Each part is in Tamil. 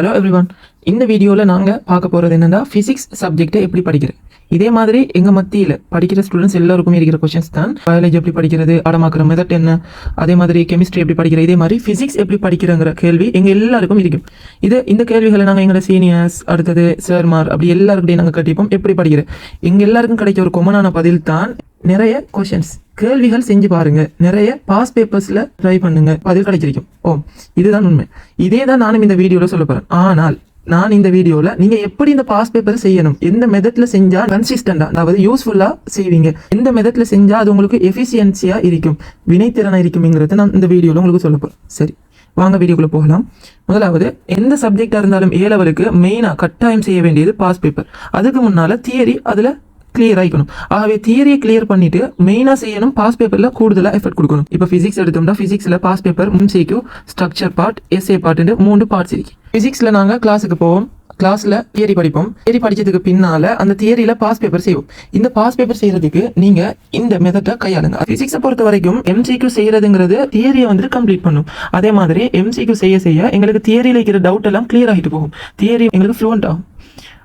ஹலோ எவ்ரிவன் இந்த வீடியோவில் நாங்கள் பார்க்க போகிறது என்னன்னா ஃபிசிக்ஸ் சப்ஜெக்டை எப்படி படிக்கிறது? இதே மாதிரி எங்கள் மத்தியில் படிக்கிற ஸ்டூடெண்ட்ஸ் எல்லாருக்குமே இருக்கிற கொஷின்ஸ் தான். பயாலஜி எப்படி படிக்கிறது பாடமாக்குற மெதட் என்ன? அதே மாதிரி கெமிஸ்ட்ரி எப்படி படிக்கிறது இதே மாதிரி ஃபிசிக்ஸ் எப்படி படிக்கிறங்கிற கேள்வி எங்கள் எல்லாருக்கும் இருக்கும். இது இந்த கேள்விகளை நாங்கள் எங்களோட சீனியர்ஸ் அடுத்தது சார்மார் அப்படி எல்லாருக்கிட்டையும் நாங்கள் கட்டிப்போம் எப்படி படிக்கிறது. எங்கள் எல்லாருக்கும் கிடைக்க ஒரு கொமனான பதில் தான் நிறைய கொஷின்ஸ் கேள்விகள் செஞ்சு பாருங்க. நிறைய பாஸ் பேப்பர்ஸ்ல ட்ரை பண்ணுங்க. பதில் கிடைச்சிருக்கும். ஓ இதுதான் உண்மை. இதே தான் நானும் இந்த வீடியோல சொல்ல போறேன். ஆனால் நான் இந்த வீடியோல நீங்க எப்படி இந்த பாஸ் பேப்பர் செய்யணும்? எந்த மெதட்டில் செஞ்சா கன்சிஸ்டண்டா அதாவது யூஸ்ஃபுல்லா செய்வீங்க. எந்த மெதட்டில் செஞ்சா அது உங்களுக்கு எஃபிஷியன்சியாக இருக்கும்? வினைத்திறனா இருக்குங்கிறது நான் இந்த வீடியோல உங்களுக்கு சொல்ல போறேன். சரி வாங்க வீடியோக்குள்ள போகலாம். முதலாவது எந்த சப்ஜெக்டா இருந்தாலும் ஏ லெவலுக்கு மெயினா கட்டாயம் செய்ய வேண்டியது பாஸ் பேப்பர் அதுக்கு முன்னால தியரி அதுல கிளியர் ஆகிக்கணும் ஆகவே தியரியை கிளியர் பண்ணிட்டு மெயினாக செய்யணும் பாஸ் பேப்பரில் கூடுதலாக எஃபர்ட் கொடுக்கணும். இப்போ ஃபிசிக்ஸ் எடுத்தோம்னா ஃபிசிக்ஸில் பாஸ் பேப்பர் முன்சிக்கு ஸ்ட்ரக்சர் பார்ட் எஸ்ஏ பார்ட் மூணு பார்ட்ஸ் இருக்கு. ஃபிசிக்ஸில் நாங்கள் கிளாஸுக்கு போவோம். கிளாஸில் தியரி படிப்போம். தியரி படிச்சதுக்கு பின்னால் அந்த தியரியில் பாஸ் பேப்பர் செய்வோம். இந்த பாஸ் பேப்பர் செய்கிறதுக்கு நீங்கள் இந்த மெத்தட்டை கையாளுங்க. ஃபிசிக்ஸை பொறுத்த வரைக்கும் எம்சிக்யூ செய்கிறதுங்கிறது தியரியை வந்துட்டு கம்ப்ளீட் பண்ணும். அதே மாதிரி எம்சிக்யூ செய்ய செய்ய எங்களுக்கு தியரியில் இருக்கிற டவுட் எல்லாம் கிளியர் ஆகிட்டு போகும். தியரி எங்களுக்கு ஃப்ளூவெண்ட் ஆகும்.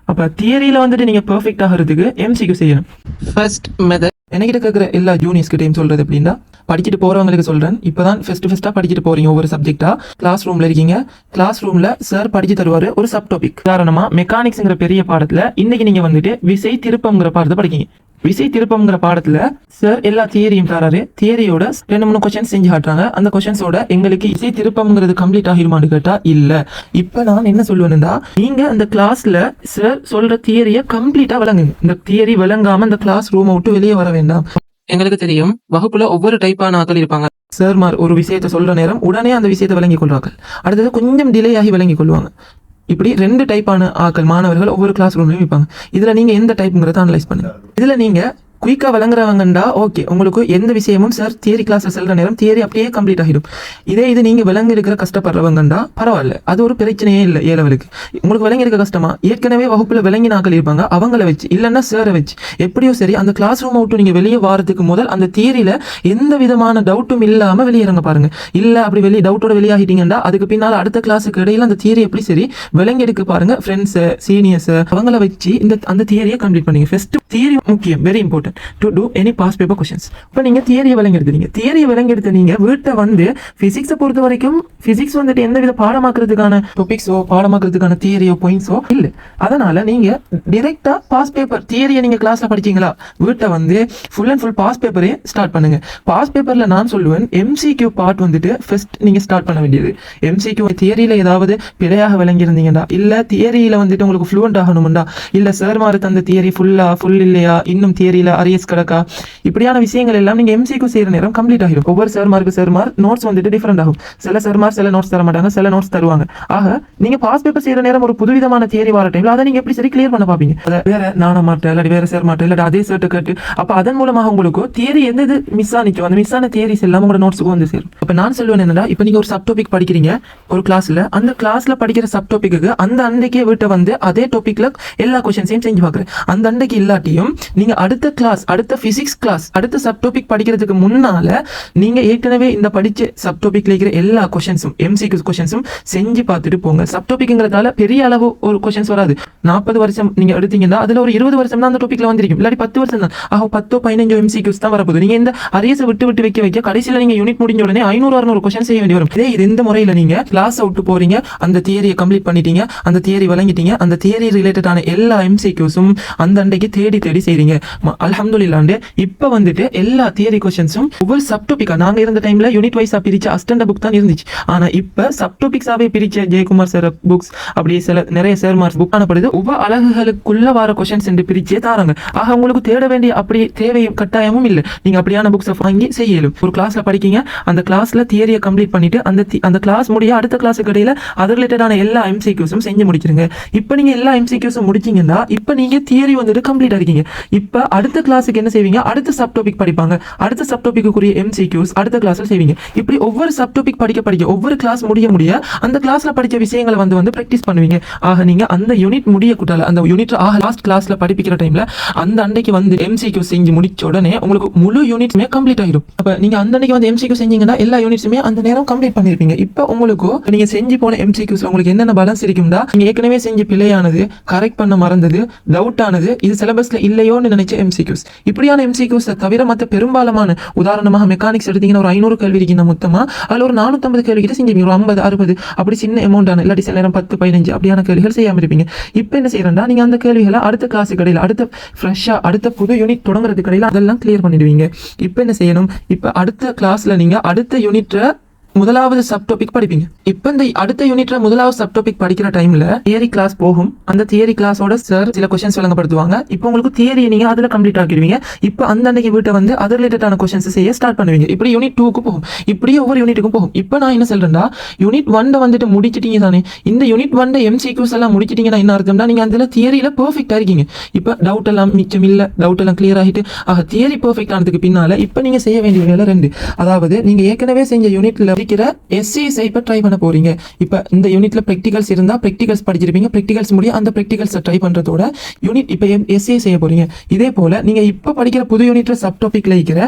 அப்போ தியரியில் வந்துட்டு நீங்கள் பெர்ஃபெக்ட் ஆகிறதுக்கு எம்சிக்கு செய்யணும். ஃபர்ஸ்ட் மெத்தட் என்கிட்ட கேட்குற எல்லா ஜூனியர்ஸ் கிட்டையும் சொல்கிறது எப்படின்னா படிச்சுட்டு போகிறவங்களுக்கு சொல்கிறேன் இப்போ தான் ஃபஸ்ட்டு ஃபஸ்ட்டாக படிச்சுட்டு போகிறீங்க ஒவ்வொரு சப்ஜெக்டாக கிளாஸ் ரூமில் இருக்கீங்க. கிளாஸ் ரூமில் சார் படிச்சு தருவார் ஒரு சப் டாபிக் உதாரணமாக மெக்கானிக்ஸுங்கிற பெரிய பாடத்தில் இன்னைக்கு நீங்கள் வந்துட்டு விசை திருப்பம்ங்கிற பாடத்தை படிக்கீங்க. விசை திருப்பம்ங்கிற பாடத்துல சார் எல்லா தியரியும் தராரு. தியரியோட ரெண்டு மூணு கொஸ்டின் செஞ்சு காட்டுறாங்க. அந்த கொஸ்டின்ஸோட எங்களுக்கு இசை திருப்பம்ங்கிறது கம்ப்ளீட் ஆகிருமான்னு கேட்டா இல்ல. இப்ப நான் என்ன சொல்லுவேன்னா நீங்க அந்த கிளாஸ்ல சார் சொல்ற தியரியை கம்ப்ளீட்டா விளங்குங்க. இந்த தியரி விளங்காம இந்த கிளாஸ் ரூமை விட்டு வெளியே வர வேண்டாம். எங்களுக்கு தெரியும். வகுப்புல ஒவ்வொரு டைப்பான ஆக்கள் இருப்பாங்க. சார்மார் ஒரு விஷயத்தை சொல்ற நேரம் உடனே அந்த விஷயத்தை விளங்கிக் கொள்வார்கள். அடுத்தது கொஞ்சம் டிலே ஆகி விளங்கிக் கொள்வாங்க. இப்படி ரெண்டு டைப்பான ஆக்கள் மாணவர்கள் ஒவ்வொரு கிளாஸ் ரூம்லையும் இருப்பாங்க. இதுல நீங்க எந்த டைப்புங்கிறத அனலைஸ் பண்ணுங்க. இதுல நீங்க குயிக்காக விளங்குறவங்கண்டா ஓகே உங்களுக்கு எந்த விஷயமும் சார் தியரி கிளாஸில் செல்கிற நேரம் தியரி அப்படியே கம்ப்ளீட் ஆகிடும். இதே இது நீங்கள் விளங்கி இருக்கிற கஷ்டப்படுறவங்கண்டா பரவாயில்ல. அது ஒரு பிரச்சனையே இல்லை ஏழவளுக்கு உங்களுக்கு விளங்கி இருக்க கஷ்டமா? ஏற்கனவே வகுப்பில் விளங்கி நாக்கள் இருப்பாங்க அவங்கள வச்சு இல்லைன்னா சாரை வச்சு. எப்படியோ சரி அந்த கிளாஸ் ரூம் அவுட்டு நீங்கள் வெளியே வாரத்துக்கு முதல் அந்த தியரியில் எந்த விதமான டவுட்டும் இல்லாமல் வெளியிறங்க பாருங்க. இல்லை அப்படி வெளியே டவுட்டோட வெளியாகிட்டீங்கன்னா அதுக்கு பின்னால் அடுத்த கிளாஸுக்கு இடையில் அந்த தியரி எப்படி சரி விளங்கி எடுக்க பாருங்க ஃப்ரெண்ட்ஸு சீனியர்ஸு அவங்கள வச்சு இந்த அந்த தியரியை கம்ப்ளீட் பண்ணுங்க. ஃபஸ்ட்டு தியரி முக்கியம் very important to do any past paper questions இப்போ நீங்கள் தியரியை விளங்கி தியரியை விளங்கெடுத்து நீங்கள் வீட்டை வந்து ஃபிசிக்ஸை பொறுத்த வரைக்கும் ஃபிசிக்ஸ் வந்துட்டு எந்த வித பாடமாக்குறதுக்கான டொபிக்ஸோ பாடமாக்குறதுக்கான தியரியோ பாயிண்ட்ஸோ இல்லை. அதனால நீங்கள் டிரெக்டாக பாஸ் பேப்பர் தியரியை நீங்கள் கிளாஸில் படிச்சீங்களா? வீட்டை வந்து ஃபுல் அண்ட் ஃபுல் பாஸ் பேப்பரே ஸ்டார்ட் பண்ணுங்க. பாஸ் பேப்பரில் நான் சொல்லுவேன் எம்சிக்யூ பார்ட் வந்துட்டு ஃபர்ஸ்ட் நீங்கள் ஸ்டார்ட் பண்ண வேண்டியது. எம்சிக்யூ தியரியில் ஏதாவது பிழையாக விளங்கியிருந்தீங்கன்னா இல்லை தியரியில் வந்துட்டு உங்களுக்கு ஃப்ளூவெண்ட் ஆகணும்டா இல்லை சார் மாறு தந்த தியரி ஃபுல்லா ஃபுல் இல்லையா இன்னும் தியரியில் அரியஸ் கிடக்கா? இப்படியான விஷயங்கள் எல்லாம் நீங்கள் எம்சிக்கு செய்கிற நேரம் கம்ப்ளீட் ஆகிடும். ஒவ்வொரு சார் மார்க்கு சார் நோட்ஸ் வந்துட்டு டிஃப்ரெண்ட் ஆகும். சில சார் சில நோட்ஸ் தர மாட்டாங்க. சில நோட்ஸ் தருவாங்க. ஆக நீங்கள் பாஸ் பேப்பர் செய்கிற நேரம் ஒரு புதுவிதமான தியரி வர டைம்ல அதை நீங்கள் எப்படி சரி கிளியர் பண்ண பார்ப்பீங்க? அதை வேற நான மாட்டேன். இல்லாட்டி வேற சார் மாட்டேன். இல்லாட்டி அதே சர்ட்டு கேட்டு. அப்போ அதன் மூலமாக உங்களுக்கு தியரி எந்த இது மிஸ் ஆனிக்கும் அந்த மிஸ் ஆன தியரிஸ் எல்லாம் உங்களோட நோட்ஸுக்கு வந்து சேரும். இப்போ நான் சொல்லுவேன் என்னடா இப்போ நீங்கள் ஒரு சப் டாபிக் படிக்கிறீங்க. ஒரு கிளாஸ்ல அந்த கிளாஸ்ல படிக்கிற சப் டாபிக்கு அந்த அன்றைக்கே வீட்டை வந்து அதே டாபிக்ல எல்லா கொஸ்டின்ஸையும் செஞ்சு பார்க்குறேன். அந்த அன்றைக்கு காட்டியும் நீங்க அடுத்த கிளாஸ் அடுத்த பிசிக்ஸ் கிளாஸ் அடுத்த சப் டாபிக் படிக்கிறதுக்கு முன்னால நீங்க ஏற்கனவே இந்த படிச்ச சப் டாபிக்ல இருக்கிற எல்லா கொஸ்டின்ஸும் எம்சிக்யூ கொஸ்டின்ஸும் செஞ்சு பார்த்துட்டு போங்க. சப் டாபிக்ங்கிறதால பெரிய அளவு ஒரு கொஸ்டின்ஸ் வராது. நாற்பது வருஷம் நீங்க எடுத்தீங்கன்னா அதுல ஒரு இருபது வருஷம் தான் அந்த டாபிக்ல வந்திருக்கும். இல்லாட்டி பத்து வருஷம் தான். ஆக பத்தோ பதினஞ்சோ எம்சிக்யூஸ் தான் வரப்போகுது. நீங்க இந்த அரியஸை விட்டு விட்டு வைக்க வைக்க கடைசியில் நீங்க யூனிட் முடிஞ்ச உடனே ஐநூறு அறுநூறு கொஸ்டின் செய்ய வேண்டி வரும். இதே இது இந்த முறையில் நீங்க கிளாஸ் விட்டு போறீங்க. அந்த தியரியை கம்ப்ளீட் பண்ணிட்டீங்க. அந்த தியரி வழங்கிட்டீங்க. அந்த தியரி ரிலேட்டடான எல்லா எம்சிக்யூஸும் அந்த அன்றைக்கு தேடி தேடி தேடி செய்றீங்க. அலமதுல்லாண்டு இப்போ வந்துட்டு எல்லா தியரி கொஸ்டின்ஸும் ஒவ்வொரு சப் டாபிக்கா நாங்க இருந்த டைம்ல யூனிட் வைஸா பிரிச்ச அஸ்டண்ட புக் தான் இருந்துச்சு. ஆனா இப்ப சப் டாபிக்ஸாவே பிரிச்ச ஜெயக்குமார் சார் புக்ஸ் அப்படி சில நிறைய சார் மார்க்ஸ் புக் காணப்படுது. உப அழகுகளுக்குள்ள வர கொஸ்டின்ஸ் என்று பிரிச்சே தாராங்க. ஆக உங்களுக்கு தேட வேண்டிய அப்படி தேவையும் கட்டாயமும் இல்லை. நீங்க அப்படியான புக்ஸை வாங்கி செய்யலும். ஒரு கிளாஸ்ல படிக்கீங்க அந்த கிளாஸ்ல தியரியை கம்ப்ளீட் பண்ணிட்டு அந்த அந்த கிளாஸ் முடிய அடுத்த கிளாஸுக்கு இடையில அது ரிலேட்டடான எல்லா எம்சிக்யூஸும் செஞ்சு முடிச்சிருங்க. இப்போ நீங்க எல்லா எம்சிக்யூஸும் முடிச்சீங்கன்னா இப்போ நீங்க தியரி வந்துட்டு கம்ப்ளீட் இருக்கீங்க இப்போ அடுத்த கிளாஸுக்கு என்ன செய்வீங்க? அடுத்த சப் டாபிக் படிப்பாங்க. அடுத்த சப் டாபிக்குரிய எம்சிக்யூஸ் அடுத்த கிளாஸ்ல செய்வீங்க. இப்படி ஒவ்வொரு சப் டாபிக் படிக்க படிக்க ஒவ்வொரு கிளாஸ் முடிய முடிய அந்த கிளாஸ்ல படிச்ச விஷயங்களை வந்து வந்து ப்ராக்டிஸ் பண்ணுவீங்க. ஆக நீங்க அந்த யூனிட் முடிய கூட்டால அந்த யூனிட் ஆக லாஸ்ட் கிளாஸ்ல படிப்பிக்கிற டைம்ல அந்த அன்னைக்கு வந்து எம்சிக்யூ செஞ்சு முடிச்ச உடனே உங்களுக்கு முழு யூனிட்ஸுமே கம்ப்ளீட் ஆயிடும். அப்போ நீங்க அந்த அன்னைக்கு வந்து எம்சிக்யூ செஞ்சீங்கன்னா எல்லா யூனிட்ஸுமே அந்த நேரம் கம்ப்ளீட் பண்ணிருப்பீங்க. இப்போ உங்களுக்கு நீங்க செஞ்சு போன எம்சிக்யூஸ் உங்களுக்கு என்னென்ன பேலன்ஸ் இருக்கும்டா? நீங்க ஏற்கனவே செஞ்ச பிழையானது கரெக்ட் பண்ண மறந்தது டவுட் ஆனது இது சிலபஸ்ல இல்லையோன்னு நினைச்ச எம்சிக்யூஸ் இப்படியான எம்சிக்யூஸை தவிர மற்ற பெரும்பாலான உதாரணமாக மெக்கானிக்ஸ் எடுத்தீங்கன்னா ஒரு ஐநூறு கேள்வி இருக்கீங்க மொத்தமாக அதில் ஒரு நானூற்றம்பது கேள்வி கிட்ட செஞ்சுப்பீங்க ஒரு ஐம்பது அறுபது அப்படி சின்ன அமௌண்ட்டான இல்லாட்டி சில நேரம் பத்து பதினஞ்சு அப்படியான கேள்விகள் செய்யாமல் இருப்பீங்க. இப்போ என்ன செய்யறேன்னா நீங்கள் அந்த கேள்விகளை அடுத்த கிளாஸ் கடையில் அடுத்த ஃப்ரெஷ்ஷாக அடுத்த புது யூனிட் தொடங்குறது கடையில் அதெல்லாம் கிளியர் பண்ணிடுவீங்க. இப்போ என்ன செய்யணும்? இப்போ அடுத்த கிளாஸில் நீங்கள் அடுத்த யூனிட்டை முதலாவது சப் டாபிக் படிப்பீங்க. இப்போ இந்த அடுத்த யூனிட்ல முதலாவது சப் டாபிக் படிக்கிற டைம்ல தியரி கிளாஸ் போகும். அந்த தியரி கிளாஸோட சார் சில கொஸ்டின்ஸ் வழங்கப்படுத்துவாங்க இப்போ உங்களுக்கு தியரியை நீங்க அதுல கம்ப்ளீட் ஆக்கிடுவீங்க. இப்போ அந்த அன்னைக்கு வீட்டை வந்து அது ரிலேட்டடான கொஸ்டின்ஸ் செய்ய ஸ்டார்ட் பண்ணுவீங்க. இப்படி யூனிட் டூக்கு போகும். இப்படியே ஒவ்வொரு யூனிட்டுக்கும் போகும். இப்போ நான் என்ன சொல்றேன்னா யூனிட் ஒன்ல வந்துட்டு முடிச்சிட்டீங்க தானே. இந்த யூனிட் ஒன்ல எம்சிக்யூஸ் எல்லாம் முடிச்சிட்டீங்கன்னா என்ன அர்த்தம்னா நீங்க அதுல தியரியில பெர்ஃபெக்டா இருக்கீங்க. இப்போ டவுட் எல்லாம் மிச்சம் இல்ல. டவுட் எல்லாம் கிளியர் ஆகிட்டு ஆக தியரி பெர்ஃபெக்ட் ஆனதுக்கு பின்னால இப்போ நீங்க செய்ய வேண்டிய வேலை ரெண்டு. அதாவது நீங்க ஏற்கனவே செஞ்ச யூனிட்ல இருக்கிற எஸ்ஏஸ் இப்போ ட்ரை பண்ண போறீங்க. இப்போ இந்த யூனிட்ல ப்ராக்டிகல்ஸ் இருந்தால் ப்ராக்டிகல்ஸ் படிச்சிருப்பீங்க. ப்ராக்டிகல்ஸ் முடிய அந்த ப்ராக்டிகல்ஸை ட்ரை பண்றதோட யூனிட் இப்போ எஸ்ஏ செய்ய போறீங்க. இதே போல நீங்க இப்போ படிக்கிற புது யூனிட்ல சப் டாபிக்ல இருக்கிற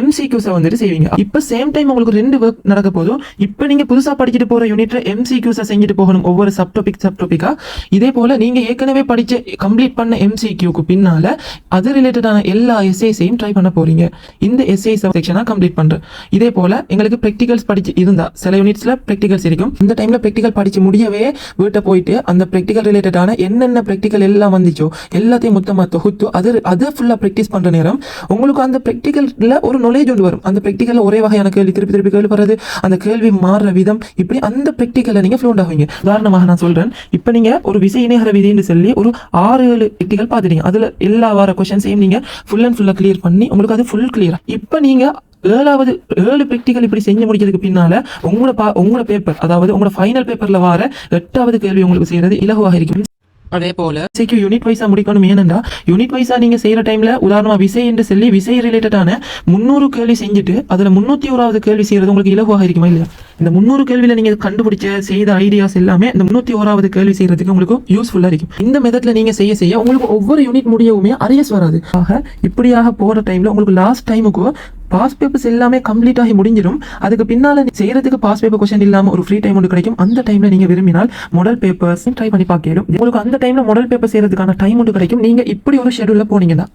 எம்சிக்யூஸை வந்துட்டு செய்வீங்க. இப்போ சேம் டைம் உங்களுக்கு ரெண்டு ஒர்க் நடக்க போதும். இப்போ நீங்க புதுசா படிச்சுட்டு போற யூனிட்ல எம்சிக்யூஸை செஞ்சுட்டு போகணும். ஒவ்வொரு சப் டாபிக் சப் டாபிக்கா இதே போல நீங்க ஏற்கனவே படிச்ச கம்ப்ளீட் பண்ண எம்சிக்யூக்கு பின்னால அது ரிலேட்டடான எல்லா எஸ்ஏஸையும் ட்ரை பண்ண போறீங்க. இந்த எஸ்ஏ செக்ஷனா கம்ப்ளீட் பண்றேன். இதே போல எங்களுக்கு ப்ராக்டிகல்ஸ் படிச்சு இருந்தா சில யூனிட்ஸ்ல ப்ராக்டிகல்ஸ் இருக்கும். இந்த டைம்ல ப்ராக்டிகல் படிச்சு முடியவே வீட்டை போயிட்டு அந்த ப்ராக்டிகல் ரிலேட்டடான என்னென்ன ப்ராக்டிகல் எல்லாம் வந்துச்சோ எல்லாத்தையும் மொத்தமா தொகுத்து அது அதை ஃபுல்லா ப்ராக்டிஸ் பண்ற நேரம் உங்களுக்கு அந்த ப்ராக்டிகல்ல ஒரு நாலேஜ் ஒன்று வரும். அந்த ப்ராக்டிகல்ல ஒரே வகையான கேள்வி திருப்பி திருப்பி கேள்வி வர்றது அந்த கேள்வி மாறுற விதம் இப்படி அந்த ப்ராக்டிகல்ல நீங்க ஃப்ளூண்ட் ஆகுங்க உதாரணமாக நான் சொல்றேன் இப்போ நீங்க ஒரு விசை இணைகர விதின்னு சொல்லி ஒரு ஆறு ஏழு ப்ராக்டிகல் பார்த்துட்டீங்க. அதுல எல்லா வார கொஸ்டின்ஸையும் நீங்க ஃபுல் அண்ட் ஃபுல்லா கிளியர் பண்ணி உங்களுக்கு அது ஃபுல் கிளியர் இப்போ நீங்க ஏழாவது ஏழு ப்ராக்டிகல் இப்படி செஞ்சு முடிக்கிறதுக்கு பின்னால உங்களோட பா உங்களோட பேப்பர் அதாவது உங்களோட ஃபைனல் பேப்பர்ல வர எட்டாவது கேள்வி உங்களுக்கு செய்யறது இலகுவாக இருக்கும். அதே போல சிக்கு யூனிட் வைஸா முடிக்கணும் ஏனென்றா யூனிட் வைஸா நீங்க செய்யற டைம்ல உதாரணமா விசை என்று சொல்லி விசை ரிலேட்டடான முந்நூறு கேள்வி செஞ்சுட்டு அதுல முன்னூத்தி ஓராவது கேள்வி செய்யறது உங்களுக்கு இலகுவாக இருக்குமா இல்லையா? இந்த முந்நூறு கேள்வியில நீங்க கண்டுபிடிச்ச செய்த ஐடியாஸ் எல்லாமே இந்த முன்னூத்தி ஓராவது கேள்வி செய்யறதுக்கு உங்களுக்கு யூஸ்ஃபுல்லா இருக்கும். இந்த மெத்தட்ல நீங்க செய்ய செய்ய உங்களுக்கு ஒவ்வொரு யூனிட் முடியவுமே அரியஸ் வராது. ஆக இப்படியாக போற டைம்ல உங்களுக்கு லாஸ்ட் டைமுக்கு பாஸ் பேப்பர்ஸ் எல்லாமே கம்ப்ளீட் ஆகி முடிஞ்சிடும். அதுக்கு பின்னால் செய்கிறதுக்கு பாஸ் பேப்பர் கொஸ்டின் இல்லாமல் ஒரு ஃப்ரீ டைம் ஒன்று கிடைக்கும். அந்த டைமில் நீங்கள் விரும்பினால் மொடல் பேப்பர்ஸ் ட்ரை பண்ணி பார்க்கலும் உங்களுக்கு அந்த டைமில் மொடல் பேப்பர் செய்யறதுக்கான டைம் ஒன்று கிடைக்கும். நீங்கள் இப்படி ஒரு ஷெடியூலில் போனீங்கன்னா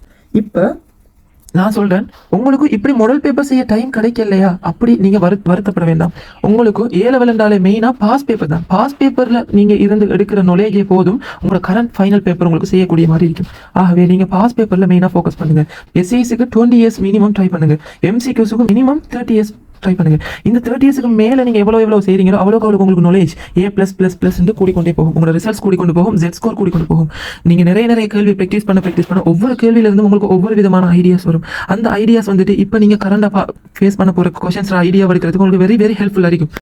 இப்போ நான் சொல்றேன் உங்களுக்கு இப்படி முதல் பேப்பர் செய்ய டைம் கிடைக்கலையா? அப்படி நீங்க வரு வருத்தப்பட வேண்டாம். உங்களுக்கு ஏ லெவல் என்றாலே மெயினா பாஸ் பேப்பர் தான். பாஸ் பேப்பர்ல நீங்க இருந்து எடுக்கிற நுழையே போதும் உங்களோட கரண்ட் ஃபைனல் பேப்பர் உங்களுக்கு செய்யக்கூடிய மாதிரி இருக்கும். ஆகவே நீங்க பாஸ் பேப்பர்ல மெயினா ஃபோக்கஸ் பண்ணுங்க. எஸ்ஐஸுக்கு டுவெண்ட்டி இயர்ஸ் மினிமம் ட்ரை பண்ணுங்க. எம்சிக்யூஸுக்கு மினிமம் தேர்ட்டி இயர்ஸ் ட்ரை பண்ணுங்க. இந்த தேர்ட்டி இயர்ஸ்க்கு மேல நீங்க எவ்வளவு எவ்வளவு செய்றீங்களோ அவ்வளோக்கு அவ்வளோ உங்களுக்கு நாலேஜ் ஏ பிளஸ் பிளஸ் பிளஸ் கூடிக்கொண்டே போகும். உங்களோட ரிசல்ட்ஸ் கூடிக்கொண்டு போகும். ஜெட் ஸ்கோர் கூடிக்கொண்டு போகும். நீங்க நிறைய நிறைய கேள்வி ப்ராக்டிஸ் பண்ண ப்ராக்டிஸ் பண்ண ஒவ்வொரு கேள்வியில இருந்து உங்களுக்கு ஒவ்வொரு விதமான ஐடியாஸ் வரும். அந்த ஐடியாஸ் வந்துட்டு இப்போ நீங்க கரண்டா ஃபேஸ் பண்ண போற கொஸ்டின்ஸ் ஐடியா எடுக்கிறதுக்கு உங்களுக்கு வெரி வெரி ஹெல்ப்ஃபுல்லா இருக்கும்.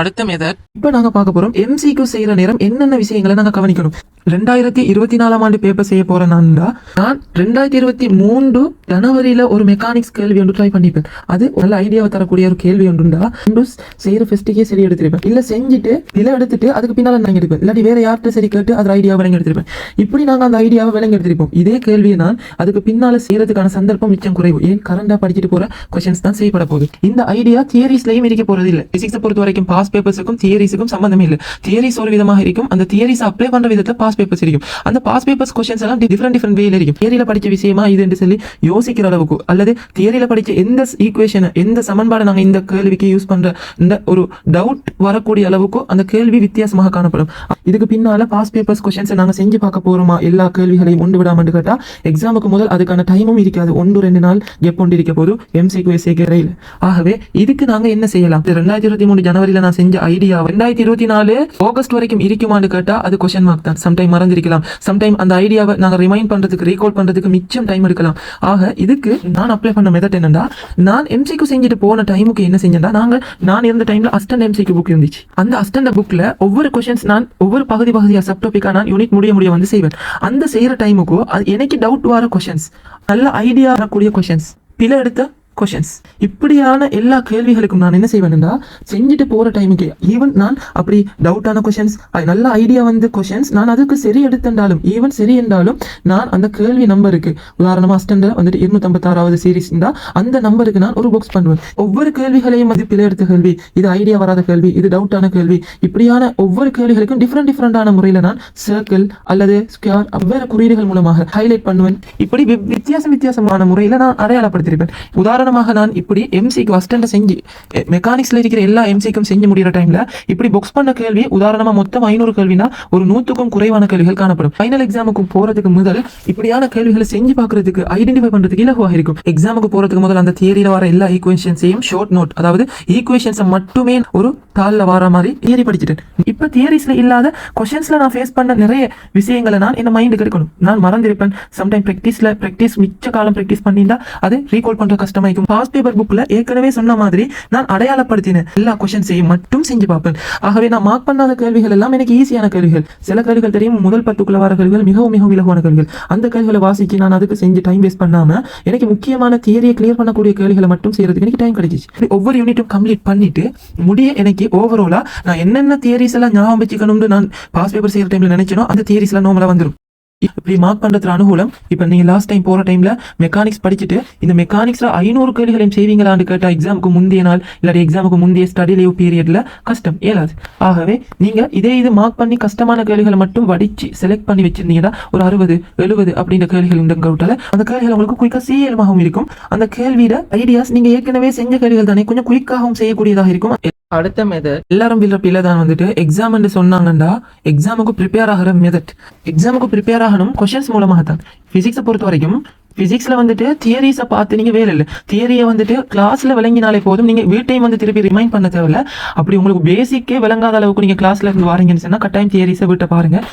அடுத்த மெத்தட் இப்போ நாங்க பார்க்க போறோம். எம்சிக்யூ செய்யற நேரம் என்னென்ன விஷயங்களை நாங்க கவனிக்கணும்? ரெண்டாயிரத்தி இருபத்தி நாலாம் ஆண்டு பேப்பர் செய்ய போறேன் நான்டா. நான் ரெண்டாயிரத்தி இருபத்தி மூன்று ஜனவரியில ஒரு மெக்கானிக்ஸ் கேள்வி ஒன்று ட்ரை பண்ணிப்பேன். அது நல்ல ஐடியாவை தரக்கூடிய ஒரு கேள்வி ஒன்றுண்டா. ஒன்று செய்யற ஃபெஸ்ட்டுக்கே சரி எடுத்திருப்பேன். இல்ல செஞ்சுட்டு நில எடுத்துட்டு அதுக்கு பின்னால் நான் எடுப்பேன். இல்லாட்டி வேற யார்கிட்ட சரி கேட்டு அது ஐடியாவை விளங்கி எடுத்திருப்பேன். இப்படி நாங்கள் அந்த ஐடியாவை விளங்கி எடுத்திருப்போம். இதே கேள்வியை நான் அதுக்கு பின்னால செய்யறதுக்கான சந்தர்ப்பம் மிச்சம் குறைவு. ஏன்? கரண்டா படிச்சுட்டு போற கொஸ்டின்ஸ் தான் செய்யப்பட போகுது. இந்த ஐடியா தியரிஸ்லயும் இருக்க போறது இல்ல. பிசிக்ஸை பொறுத்த வரைக்கும் பாஸ் பேப்பர்ஸுக்கும் தியரிஸுக்கும் சம்பந்தமே இல்லை. தியரிஸ் ஒரு விதமாக இருக்கும். அந்த தியரிஸ் அப்ளை பண்ற விதத்தை பாஸ் பேப்பர்ஸ் இருக்கும் அந்த பாஸ் பேப்பர்ஸ் கொஸ்டின்ஸ் எல்லாம் டிஃப்ரெண்ட் டிஃப்ரெண்ட் வேல இருக்கும் தியரியில படிச்ச விஷயமா இது என்று சொல்லி யோசிக்கிற அளவுக்கு அல்லது தியரியில படிச்ச எந்த ஈக்குவேஷன் எந்த சமன்பாடு நாங்க இந்த கேள்விக்கு யூஸ் பண்ற இந்த ஒரு டவுட் வரக்கூடிய அளவுக்கு அந்த கேள்வி வித்தியாசமாக காணப்படும். இதுக்கு பின்னால பாஸ் பேப்பர்ஸ் கொஸ்டின்ஸ் நாங்க செஞ்சு பார்க்க போறோமா? எல்லா கேள்விகளையும் ஒன்று விடாமட்டு கேட்டா எக்ஸாமுக்கு முதல் அதுக்கான டைமும் இருக்காது. ஒன்று ரெண்டு நாள் கெப் இருக்க போதும். எம்சிக்கு எஸ்ஏக்கு ரயில். ஆகவே இதுக்கு நாங்க என்ன செய்யலாம்? ரெண்டாயிரத்தி இருபத்தி மூணு ஜனவரியில நான் செஞ்ச ஐடியா ரெண்டாயிரத்தி இருபத்தி நாலு ஆகஸ்ட் வரைக்கும் இருக்குமான்னு கேட்டா அது கொஸ்டின் மார்க் தான். சம்டைம் டைம் மறந்திருக்கலாம். சம்டைம் அந்த ஐடியாவை நாங்கள் ரிமைண்ட் பண்ணுறதுக்கு ரீகால் பண்ணுறதுக்கு மிச்சம் டைம் எடுக்கலாம். ஆக இதுக்கு நான் அப்ளை பண்ண மெத்தட் என்னன்னா நான் எம்சிக்கு செஞ்சுட்டு போன டைமுக்கு என்ன செஞ்சேன்னா நாங்கள் நான் இருந்த டைமில் அஸ்டன்ட் எம்சிக்கு புக் இருந்துச்சு. அந்த அஸ்டன் புக்கில் ஒவ்வொரு கொஷின்ஸ் நான் ஒவ்வொரு பகுதி பகுதியாக சப்டாபிக்காக நான் யூனிட் முடிய முடிய வந்து செய்வேன். அந்த செய்கிற டைமுக்கு அது எனக்கு டவுட் வர கொஷின்ஸ் நல்ல ஐடியா வரக்கூடிய கொஷின்ஸ் பிழை எடுத்த கொஷின்ஸ் இப்படியான எல்லா கேள்விகளுக்கும் நான் என்ன செய்வேன்னா செஞ்சுட்டு போகிற டைமுக்கு ஈவன் நான் அப்படி டவுட்டான கொஷின்ஸ் நல்ல ஐடியா வந்து கொஷின்ஸ் நான் அதுக்கு சரி எடுத்துட்டாலும் ஈவன் சரி என்றாலும் நான் அந்த கேள்வி நம்பருக்கு உதாரணமாக அஸ்டண்டில் வந்துட்டு இருநூத்தம்பத்தாறாவது சீரீஸ் இருந்தால் அந்த நம்பருக்கு நான் ஒரு பாக்ஸ் பண்ணுவேன். ஒவ்வொரு கேள்விகளையும் அது பிழை எடுத்த கேள்வி இது ஐடியா வராத கேள்வி இது டவுட்டான கேள்வி இப்படியான ஒவ்வொரு கேள்விகளுக்கும் டிஃப்ரெண்ட் டிஃப்ரெண்டான முறையில் நான் சர்க்கிள் அல்லது ஸ்கேர் வெவ்வேறு குறியீடுகள் மூலமாக ஹைலைட் பண்ணுவேன். இப்படி வித்தியாசம் வித்தியாசமான முறையில் நான் அடையாளப்படுத்தியிருப்பேன். உதாரணமாக நான் இப்படி எம்சிக்கு அஸ்டண்டை செஞ்சு மெக்கானிக்ஸில் இருக்கிற எல்லா எம்சிக்கும் செஞ்சு முடிகிற டைமில் இப்படி புக்ஸ் பண்ண கேள்வி உதாரணமாக மொத்தம் ஐநூறு கேள்வினா ஒரு நூற்றுக்கும் குறைவான கேள்விகள் காணப்படும். ஃபைனல் எக்ஸாமுக்கு போகிறதுக்கு முதல் இப்படியான கேள்விகளை செஞ்சு பார்க்கறதுக்கு ஐடென்டிஃபை பண்ணுறதுக்கு இலகுவாக இருக்கும். எக்ஸாமுக்கு போகிறதுக்கு முதல் அந்த தியரியில் வர எல்லா ஈக்குவேஷன்ஸையும் ஷார்ட் நோட் அதாவது ஈக்குவேஷன்ஸை மட்டுமே ஒரு தாளில் வர மாதிரி தியரி படிச்சுட்டேன். இப்போ தியரிஸில் இல்லாத கொஷின்ஸில் நான் ஃபேஸ் பண்ண நிறைய விஷயங்களை நான் என்ன மைண்டு கிடைக்கணும் நான் மறந்திருப்பேன். சம்டைம் ப்ராக்டிஸில் ப்ராக்டிஸ் மிச்ச காலம் ப்ராக்டிஸ் பண்ணியிருந்தா அது ரீகால் பண்ணுற கிடைக்கும் பாஸ் பேப்பர் புக்கில் ஏற்கனவே சொன்ன மாதிரி நான் அடையாளப்படுத்தினேன் எல்லா கொஸ்டின்ஸையும் மட்டும் செஞ்சு பார்ப்பேன். ஆகவே நான் மார்க் பண்ணாத கேள்விகள் எல்லாம் எனக்கு ஈஸியான கேள்விகள். சில கேள்விகள் தெரியும் முதல் பத்துக்குள்ள வர கேள்விகள் மிகவும் மிகவும் இலகுவான கேள்விகள். அந்த கேள்விகளை வாசிச்சு நான் அதுக்கு செஞ்சு டைம் வேஸ்ட் பண்ணாம எனக்கு முக்கியமான தியரியை கிளியர் பண்ணக்கூடிய கேள்விகளை மட்டும் செய்யறதுக்கு எனக்கு டைம் கிடைச்சிச்சு. ஒவ்வொரு யூனிட்டும் கம்ப்ளீட் பண்ணிட்டு முடிய எனக்கு ஓவராலா நான் என்னென்ன தியரிஸ் எல்லாம் ஞாபகம் வச்சுக்கணும்னு நான் பாஸ் பேப்பர் செய்யற டைம்ல நினைச்சனோ அந்த தியரிஸ் எல்லாம் நார்மலா வந்துடும் இப்படி மார்க் பண்றது அனுகூலம். இப்போ நீங்க லாஸ்ட் டைம் போற டைம்ல மெக்கானிக்ஸ் படிச்சுட்டு இந்த மெக்கானிக்ஸ்ல ஐநூறு கேள்விகளையும் செய்வீங்களான்னு கேட்டா எக்ஸாமுக்கு முந்தைய நாள் இல்லாட்டி எக்ஸாமுக்கு முந்தைய ஸ்டடி லீவ் பீரியட்ல கஷ்டம் ஏலாது ஆகவே நீங்க இதே இது மார்க் பண்ணி கஷ்டமான கேள்விகளை மட்டும் வடிச்சு செலக்ட் பண்ணி வச்சிருந்தீங்கன்னா ஒரு அறுபது எழுபது அப்படின்ற கேள்விகள் இந்த கவுட்டால அந்த கேள்விகள் உங்களுக்கு குயிக்கா சீக்கிரமாகவும் இருக்கும். அந்த கேள்வியில ஐடியாஸ் நீங்க ஏற்கனவே செஞ்ச கேள்விகள் தானே கொஞ்சம் குயிக்காகவும் செய்யக்கூடியதாக இருக்கும். அடுத்த மெதட் எல்லாரும் வில்ற பிள்ளை தான் வந்துட்டு எக்ஸாம் சொன்னாங்கண்டா எக்ஸாமுக்கு ப்ரிப்பேர் ஆகிற மெதட் எக்ஸாமுக்கு ப்ரிப்பேர் ஆகணும் கொஷின்ஸ் மூலமாக தான் ஃபிசிக்ஸை பொறுத்த வரைக்கும் ஃபிசிக்ஸில் வந்துட்டு தியரிஸை பார்த்து நீங்கள் வேலை இல்லை. தியரியை வந்துட்டு கிளாஸில் விளங்கினாலே போதும். நீங்கள் வீட்டையும் வந்து திருப்பி ரிமைண்ட் பண்ண தேவையில்ல. அப்படி உங்களுக்கு பேசிக்கே விளங்காத அளவுக்கு நீங்கள் கிளாஸில் இருந்து வாரீங்கன்னு சொன்னால் கட்டாயம் தியரிஸை விட்டு பாருங்கள்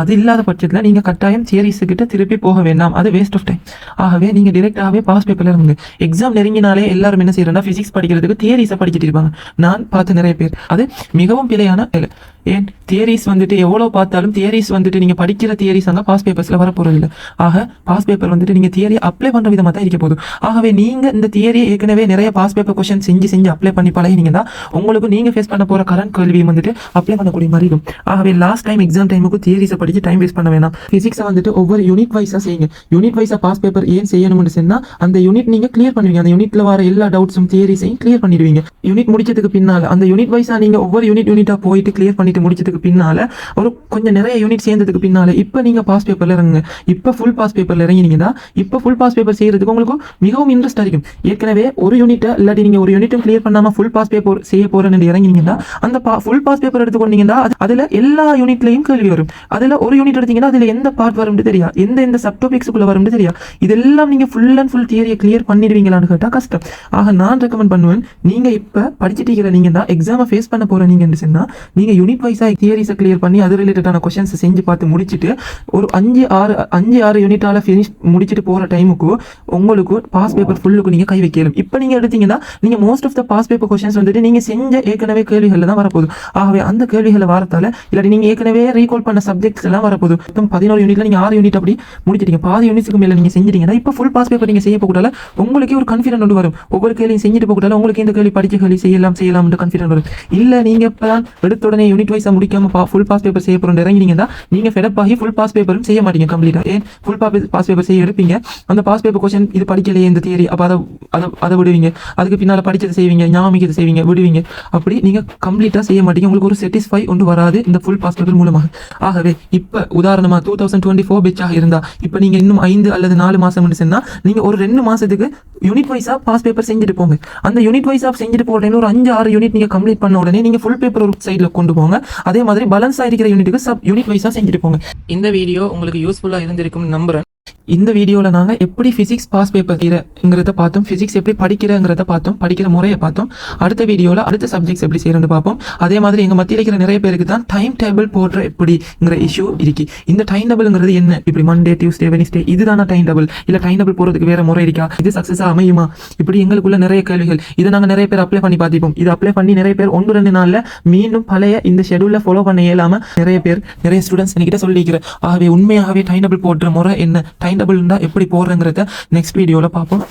அது இல்லாத பட்சத்தில் நீங்கள் கட்டாயம் தியரிஸுக்கிட்ட திருப்பி போக வேண்டாம். அது வேஸ்ட் ஆஃப் டைம் ஆகவே நீங்கள் டிரெக்டாகவே பாஸ் பேப்பரில் இருங்க எக்ஸாம் நெருங்கினாலே எல்லாரும் என்ன செய்யறோம்னா ஃபிசிக்ஸ் படிக்கிறதுக்கு தியரிஸை படிச்சுட்டு இருப்பாங்க. நான் பார்த்து நிறைய பேர். அது மிகவும் பிழையான இல்லை ஏன்? தியரிஸ் வந்துட்டு எவ்வளோ பார்த்தாலும் தியரிஸ் வந்துட்டு நீங்கள் படிக்கிற தியரிஸ் அங்கே பாஸ் பேப்பர்ஸில் வர இல்லை ஆக பாஸ் பேப்பர் வந்துட்டு நீங்கள் தியரி அப்ளை பண்ணுற விதமாக தான் இருக்க போதும் ஆகவே நீங்கள் இந்த தியரியை ஏற்கனவே நிறைய பாஸ் பேப்பர் கொஷின் செஞ்சு செஞ்சு அப்ளை பண்ணி பழகினீங்கன்னா உங்களுக்கு நீங்கள் ஃபேஸ் பண்ண போகிற கரண்ட் கேள்வியும் வந்துட்டு அப்ளை பண்ணக்கூடிய மாதிரி இருக்கும். ஆகவே லாஸ்ட் டைம் எக்ஸாம் டைமுக்கு தியரிஸை படித்து டைம் வேஸ்ட் பண்ண வேணாம். ஃபிசிக்ஸை வந்துட்டு ஒவ்வொரு யூனிட் வைஸாக செய்யுங்க. யூனிட் வைஸாக பாஸ் பேப்பர் ஏன் செய்யணும்னு சொன்னால் அந்த யூனிட் நீங்கள் கிளியர் பண்ணுவீங்க. அந்த யூனிட்ல வர எல்லா டவுட்ஸும் தியரிஸையும் கிளியர் பண்ணிடுவீங்க. யூனிட் முடிச்சதுக்கு பின்னால் அந்த யூனிட் வைஸாக நீங்கள் ஒவ்வொரு யூனிட் யூனிட்டாக போயிட்டு கிளியர் பண்ணிட்டு முடிச்சதுக்கு பின்னால ஒரு கொஞ்சம் நிறைய யூனிட் சேர்ந்ததுக்கு பின்னால இப்போ நீங்கள் பாஸ் பேப்பரில் இறங்குங்க. இப்போ ஃபுல் பாஸ் பேப்பரில் இறங்கினீங்கன்னா இப்போ ஃபுல் பாஸ் பேப்பர் செய்யறதுக்கு உங்களுக்கு மிகவும் இன்ட்ரெஸ்ட் இருக்கும். ஏற்கனவே ஒரு யூனிட்டை இல்லாட்டி நீங்கள் ஒரு யூனிட்டும் கிளியர் பண்ணாமல் ஃபுல் பாஸ் பேப்பர் செய்ய போறேன்னு இறங்கினீங்கன்னா அந்த பா ஃபுல் பாஸ் பேப்பர் எடுத்துக்கொண்டீங்கன்னா அது- அதுல எல்லா யூனிட்லையும் கேள்வி வரும். அதுல ஒரு யூனிட் எடுத்தீங்கன்னா அதுல எந்த பார்ட் வரும்னு தெரியா? எந்த எந்த சப்டாபிக்ஸுக்குள்ள வரும்னு தெரியா? இதெல்லாம் நீங்க ஃபுல் அண்ட் ஃபுல் தியரியை கிளியர் பண்ணிடுவீங்களான்னு கேட்டா கஷ்டம். ஆக நான் ரெக்கமெண்ட் பண்ணுவேன் நீங்க இப்ப படிச்சுட்டு இருக்கிற நீங்க தான் எக்ஸாமை ஃபேஸ் பண்ண போற நீங்க சொன்னா நீங்க யூனிட் வைஸா தியரிஸை கிளியர் பண்ணி அது ரிலேட்டடான கொஸ்டின்ஸ் செஞ்சு பார்த்து முடிச்சுட்டு ஒரு அஞ்சு ஆறு அஞ்சு ஆறு யூனிட்டால ஃபினிஷ் முடிச்சுட்டு போற டைமுக்கு உங்களுக்கு பாஸ் பேப்பர் ஃபுல்லுக்கு நீங்க கை வைக்கலாம் இப்போ நீங்க எடுத்தீங்கன்னா நீங்க most of the past paper questions வந்துட்டு நீங்க செஞ்ச ஏற்கனவே கேள்விகள்ல தான் வரப்போகுது. ஆகவே அந்த கேள்விகளை வரத்தால இல்லாட்டி நீங்க ஏற்கனவே ரீகால் பண்ண சப்ஜெக்ட்ஸ் எல்லாம் வரப்போகுது. மொத்தம் பதினோரு யூனிட்ல நீங்க ஆறு யூனிட் அப்படி முடிச்சிட்டீங்க. பாதி யூனிட்ஸ்க்கு மேல நீங்க செஞ்சிட்டீங்கன்னா இப்போ ஃபுல் பாஸ் பேப்பர் நீங்க செய்ய போகக்கூடாது உங்களுக்கே ஒரு கான்ஃபிடென்ட் ஒன்று வரும். ஒவ்வொரு கேள்வியும் செஞ்சுட்டு போகக்கூடாது உங்களுக்கு இந்த கேள்வி படிச்ச கேள்வி செய்யலாம் செய்யலாம்னு கான்ஃபிடென்ட் வரும். இல்ல நீங்க இப்பதான் எடுத்த உடனே யூனிட் வைஸா முடிக்காம ஃபுல் பாஸ் பேப்பர் செய்ய போகிறோம் இறங்கினீங்கன்னா நீங்க ஃபெடப் ஆகி ஃபுல் பாஸ் பேப்பரும் செய்ய மாட்டீங்க கம்ப்ளீட்டாக ஏன்? ஃபுல் பாஸ் பேப்பர் செய்ய எடுப்பீங்க. அந்த பாஸ் பேப்பர் கொஸ்டின் இது படிக்கலையே இந்த தியரி அப்போ அதை அதை அதை விடுவீங்க. அதுக்கு பின்னால படிச்சதை செய்வீங்க ஞாபகம் செய்வீங்க விடுவீங்க. அப்படி நீங்க கம்ப்ளீட்டா செய்ய மாட்டீங்க. உங்களுக்கு ஒரு சாட்டிஸ்ஃபை ஒன்று வராது இந்த ஃபுல் பாஸ் பேப்பர் மூலமாக. ஆகவே இப்போ உதாரணமா டூ தௌசண்ட் டுவெண்ட்டி ஃபோர் பெச்சாக இருந்தால் இப்போ நீங்க இன்னும் ஐந்து அல்லது நாலு மாசம் சொன்னால் நீங்க ஒரு ரெண்டு மாசத்துக்கு யூனிட் வைஸாக பாஸ் பேப்பர் செஞ்சுட்டு போங்க. அந்த யூனிட் வைஸாக செஞ்சுட்டு போகிற ஒரு அஞ்சு ஆறு யூனிட் நீங்க கம்ப்ளீட் பண்ண உடனே நீங்க ஃபுல் பேப்பர் ஒரு சைடுல கொண்டு போங்க. அதே மாதிரி பேலன்ஸ் ஆகிருக்கிற யூனிட்டுக்கு சப் யூனிட் வைஸாக செஞ்சுட்டு போங்க. இந்த வீடியோ உங்களுக்கு யூஸ்ஃபுல்லா இருந்திருக்கும் நம்புறேன். இந்த வீடியோவில் நாங்கள் எப்படி ஃபிசிக்ஸ் பாஸ் பேப்பர் செய்கிறங்கிறத பார்த்தோம் ஃபிசிக்ஸ் எப்படி படிக்கிறங்கிறத பார்த்தோம் படிக்கிற முறையை பார்த்தோம். அடுத்த வீடியோவில் அடுத்த சப்ஜெக்ட்ஸ் எப்படி செய்யறதுன்னு பார்ப்போம். அதே மாதிரி எங்கள் மத்தியில் இருக்கிற நிறைய பேருக்கு தான் டைம் டேபிள் போடுற எப்படிங்கிற இஷ்யூ இருக்கு. இந்த டைம் டேபிள்ங்கிறது என்ன? இப்படி மண்டே டியூஸ்டே வெனிஸ்டே இதுதான டைம் டேபிள் இல்லை டைம் டேபிள் போகிறதுக்கு வேற முறை இருக்கா? இது சக்ஸஸாக அமையுமா? இப்படி எங்களுக்குள்ள நிறைய கேள்விகள். இதை நாங்கள் நிறைய பேர் அப்ளை பண்ணி பார்த்துப்போம் இது அப்ளை பண்ணி நிறைய பேர் ஒன்று ரெண்டு நாளில் மீண்டும் பழைய இந்த ஷெடியூலில் ஃபாலோ பண்ண இயலாமல் நிறைய பேர் நிறைய ஸ்டூடெண்ட்ஸ் என்கிட்ட சொல்லிக்கிறேன் ஆகவே உண்மையாகவே டைம் டேபிள் போடுற முறை என்ன? டைம் டபுள் இருந்தால் எப்படி போடுறங்கிறத நெக்ஸ்ட் வீடியோவில் பார்ப்போம்.